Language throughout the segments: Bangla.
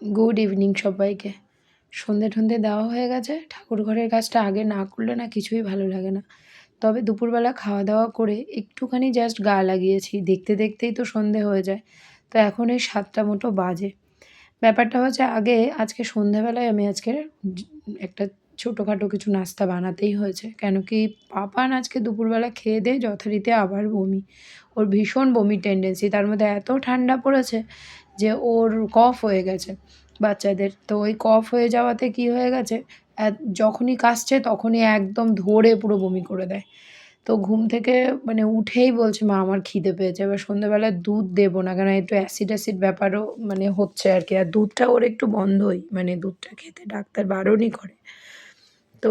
গুড ইভিনিং সবাইকে। সন্ধে ঠন্ধে দেওয়া হয়ে গেছে। ঠাকুর ঘরের কাজটা আগে না করলে না কিছুই ভালো লাগে না। তবে দুপুরবেলা খাওয়া দাওয়া করে একটুখানি জাস্ট গা লাগিয়েছি। দেখতে দেখতেই তো সন্ধে হয়ে যায়। তো এখন এই সাতটা মতো বাজে। ব্যাপারটা হচ্ছে আগে আজকে সন্ধেবেলায় আমি আজকে একটা ছোটোখাটো কিছু নাস্তা বানাতেই হয়েছে। কেন কি পাপান আজকে দুপুরবেলা খেয়ে দিয়ে যথারীতি আবার বমি। ওর ভীষণ বমির টেন্ডেন্সি তার মধ্যে এত ঠান্ডা পড়েছে যে ওর কফ হয়ে গেছে বাচ্চাদের। তো ওই কফ হয়ে যাওয়াতে কি হয়ে গেছে? যখনই কাশছে তখনই একদম ধরে পুরো বমি করে দেয়। তো ঘুম থেকে মানে উঠেই বলছে, মা, আমার খিদে পেয়েছে। এবার সন্ধ্যেবেলায় দুধ দেবো না কেন? একটু অ্যাসিড অ্যাসিড ব্যাপারও মানে হচ্ছে আর কি। আর দুধটা ওর একটু বন্ধই মানে দুধটা খেতে ডাক্তার বারণই করে। তো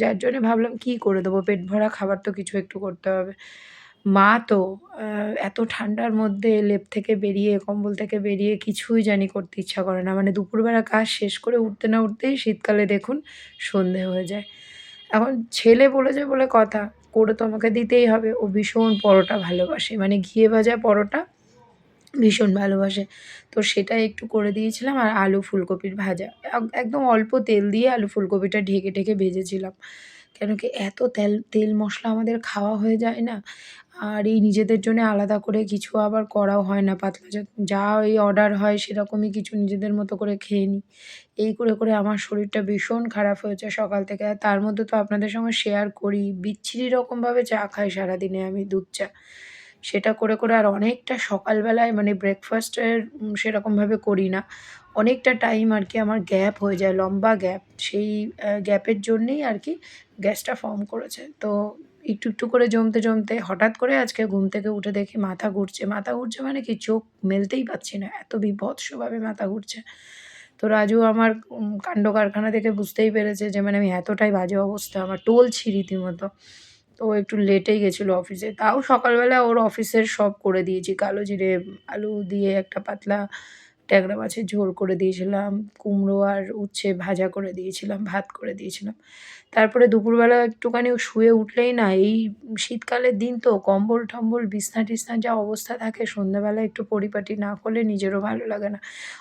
যার জন্যে ভাবলাম কী করে দেবো? পেট ভরা খাবার তো কিছু একটু করতে হবে। মা তো এত ঠান্ডার মধ্যে লেপ থেকে বেরিয়ে, কম্বল থেকে বেরিয়ে কিছুই জানি করতে ইচ্ছা করে না। মানে দুপুরবেলা কাজ শেষ করে উঠতে না উঠতেই শীতকালে দেখুন সন্ধে হয়ে যায়। এখন ছেলে বলেছে বলে কথা, করে তো আমাকে দিতেই হবে। ও ভীষণ পরোটা ভালোবাসে। মানে ঘিয়ে ভাজা পরোটা ভীষণ ভালোবাসে। তো সেটা একটু করে দিয়েছিলাম আর আলু ফুলকপির ভাজা। একদম অল্প তেল দিয়ে আলু ফুলকপিটা ঢেকে ঢেকে ভেজেছিলাম। কেন কি এত তেল তেল মশলা আমাদের খাওয়া হয়ে যায় না? আর এই নিজেদের জন্য আলাদা করে কিছু আবার করাও হয় না, পাতলা যা ওই অর্ডার হয় সেরকমই কিছু নিজেদের মতো করে খেয়ে নিই। এই করে করে আমার শরীরটা ভীষণ খারাপ হয়েছে সকাল থেকে। আর তার মধ্যে তো আপনাদের সঙ্গে শেয়ার করি, বিচ্ছিরি রকমভাবে চা খাই সারাদিনে আমি দুধ চা। সেটা করে করে আর অনেকটা সকালবেলায় মানে ব্রেকফাস্টের সেরকমভাবে করি না। অনেকটা টাইম আর কি আমার গ্যাপ হয়ে যায়, লম্বা গ্যাপ সেই গ্যাপের জন্যেই আর কি গ্যাসটা ফর্ম করেছে। তো একটু একটু করে জমতে জমতে হঠাৎ করে আজকে ঘুম থেকে উঠে দেখি মাথা ঘুরছে। মাথা ঘুরছে মানে কি চোখ মেলতেই পাচ্ছি না। এত বিভৎসভাবে মাথা ঘুরছে। তো রাজু আমার কাণ্ড কারখানা দেখে বুঝতেই পেরেছে যে মানে আমি এতটাই বাজে অবস্থা। আমার টলছি রীতিমতো। তো একটু লেটেই গেছিল অফিসে। তাও সকালবেলা ওর অফিসের সব করে দিয়েছি। কালো জিরে আলু দিয়ে একটা পাতলা ট্যাংরা মাছের ঝোল করে দিয়েছিলাম, কুমড়ো আর উচ্ছে ভাজা করে দিয়েছিলাম, ভাত করে দিয়েছিলাম। তারপরে দুপুরবেলা একটুখানি শুয়ে উঠলেই না, এই শীতকালের দিন তো কম্বল টম্বল, বিছনা টিছনা যা অবস্থা থাকে, সন্ধ্যাবেলা একটু পরিপাটি না করলে নিজেরও ভালো লাগে না।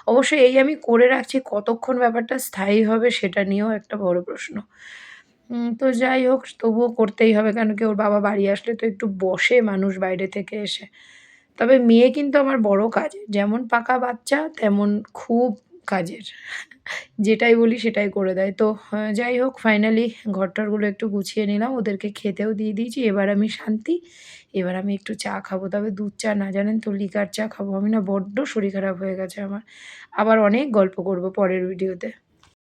অবশ্যই এই আমি করে রাখছি, কতক্ষণ ব্যাপারটা স্থায়ী হবে সেটা নিয়েও একটা বড় প্রশ্ন। তো যাই হোক, তবুও করতেই হবে কেন কি, ওর বাবা বাড়ি আসলে তো একটু বসে মানুষ বাইরে থেকে এসে। তবে মেয়ে কিন্তু আমার বড় কাজের যেমন পাকা বাচ্চা, তেমন খুব কাজের। যেটাই বলি সেটাই করে দেয়। তো যাই হোক ফাইনালি ঘরটরগুলো একটু গুছিয়ে নিলাম। ওদেরকে খেতেও দিয়ে দিয়েছি। এবার আমি শান্তি। এবার আমি একটু চা খাব। তবে দুধ চা না জানেন তো, লিকার চা খাব। আমি না বড্ড শরীর খারাপ হয়ে গেছে আমার। আবার অনেক গল্প করব পরের ভিডিওতে